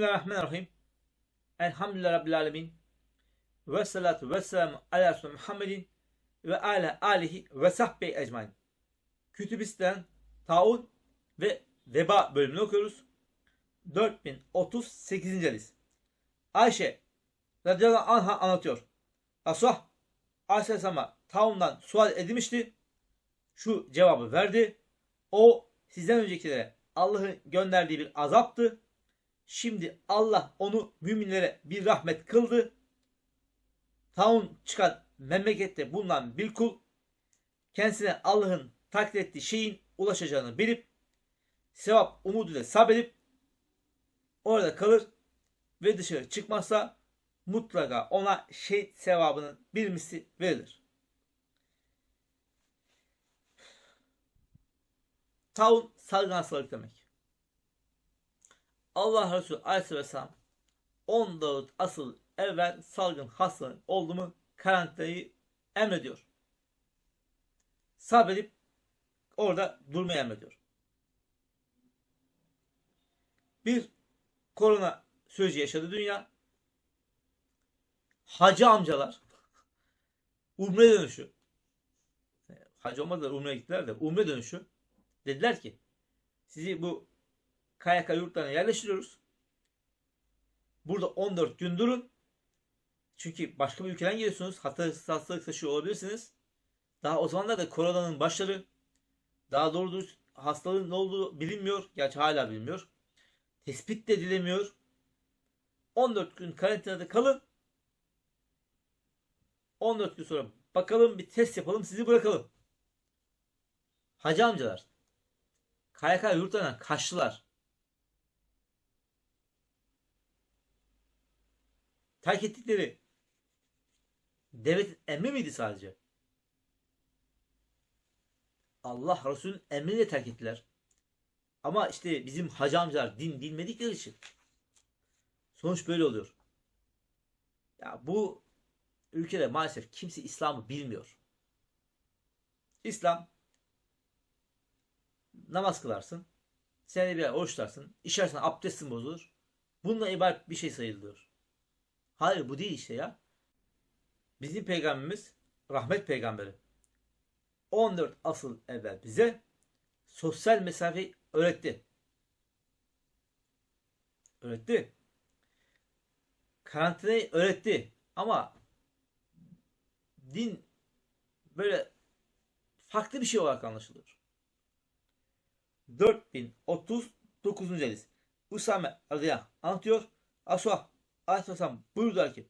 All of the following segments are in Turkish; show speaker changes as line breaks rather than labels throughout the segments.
Bismillahirrahmanirrahim. Elhamdülillah Rabbil Alemin. Ve salatu ve selamu ala Resulü Muhammedin ve ala alihi ve sahbihi ecmain. Kütübisten taun ve veba bölümünü okuyoruz. 4038. hadis. Ayşe radıyallahu anh'a anlatıyor. Resulullah Aleyhisselam'a taundan sual edilmişti. Şu cevabı verdi. O sizden öncekilere Allah'ın gönderdiği bir azaptı. Şimdi Allah onu müminlere bir rahmet kıldı. Taun çıkan memlekette bulunan bir kul kendisine Allah'ın takdir ettiği şeyin ulaşacağını bilip sevap umuduyla sabredip orada kalır ve dışarı çıkmazsa mutlaka ona şehit sevabının bir misli verilir. Taun salgın hastalık demek. Allah Resulü Aleyhisselam 14 asıl evvel salgın hastalığın oldu mu karantinayı emrediyor. Sabredip orada durmayı emrediyor. Bir korona süreci yaşadı dünya. Hacı amcalar umre dönüşü hacı olmadılar umre gittiler de umre dönüşü dediler ki sizi bu KYK yurtlarına yerleştiriyoruz. Burada 14 gün durun. Çünkü başka bir ülkeden geliyorsunuz. Hatta hastalık taşıyor olabilirsiniz. Daha o zamanlar da koronanın başları daha doğrusu hastalığın ne olduğu bilinmiyor. Gerçi hala bilinmiyor. Tespit de edilemiyor. 14 gün karantinada kalın. 14 gün sonra bakalım bir test yapalım sizi bırakalım. Hacı amcalar KYK yurtlarına kaçtılar. Terk ettikleri devlet emri miydi sadece? Allah Resulü'nün emriyle terk ettiler. Ama işte bizim hacı amcalar din bilmedikleri için sonuç böyle oluyor. Ya bu ülkede maalesef kimse İslam'ı bilmiyor. İslam namaz kılarsın, senede bir oruç tutarsın, işersen abdestin bozulur. Bununla ibaret bir şey sayılıyor. Hayır bu değil işte ya. Bizim peygamberimiz rahmet peygamberi. 14 asıl evvel bize sosyal mesafe öğretti. Öğretti. Karantinayı öğretti. Ama din böyle farklı bir şey olarak anlaşılıyor. 4039. hadis. Usame radıyallahu anlatıyor. Asuh Aleyhisselam buyurdular ki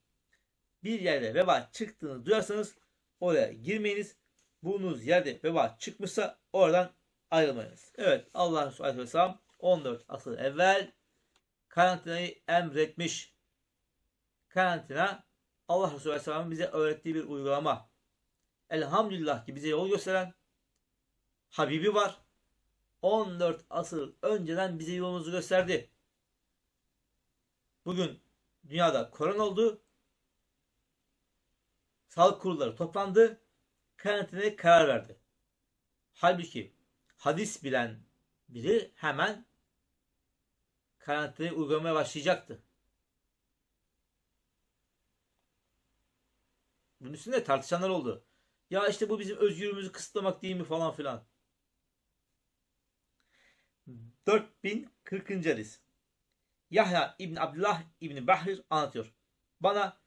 bir yerde veba çıktığını duyarsanız oraya girmeyiniz. Bulunduğunuz yerde veba çıkmışsa oradan ayrılmayınız. Evet Allah Resulü Aleyhisselam 14 asıl evvel karantinayı emretmiş. Karantina Allah Resulü Aleyhisselam'ın bize öğrettiği bir uygulama. Elhamdülillah ki bize yol gösteren Habibi var. 14 asıl önceden bize yolumuzu gösterdi. Bugün dünyada korona oldu. Sağlık kurulları toplandı. Karantinaya karar verdi. Halbuki hadis bilen biri hemen karantinayı uygulamaya başlayacaktı. Bunun üstünde tartışanlar oldu. Ya işte bu bizim özgürlüğümüzü kısıtlamak değil mi falan filan. 4040. hadis. Yahya İbn Abdullah İbn Bahir anlatıyor. Bana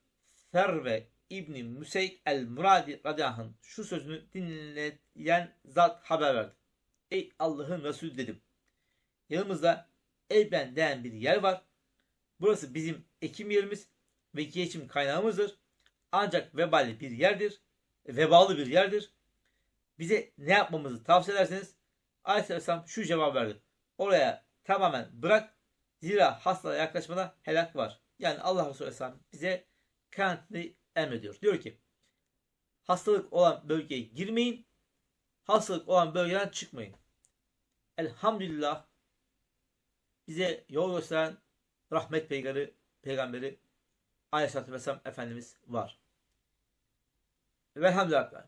Ferve İbn Müseyk el-Muradi radıyallahu şu sözünü dinleyen zat haber verdi. Ey Allah'ın Resulü dedim. Yanımızda Elben denen bir yer var. Burası bizim ekim yerimiz ve geçim kaynağımızdır. Ancak vebali bir yerdir. Vebalı bir yerdir. Bize ne yapmamızı tavsiye ederseniz Aleyhisselam şu cevap verdi. Oraya tamamen bırak Zira hastalığa yaklaşmada helak var. Yani Allah Resulü Aleyhisselam bize karantinayı emrediyor. Diyor ki hastalık olan bölgeye girmeyin. Hastalık olan bölgeden çıkmayın. Elhamdülillah bize yol gösteren rahmet peygamberi, peygamberi Aleyhisselatü Vesselam Efendimiz var. Velhamdülillah.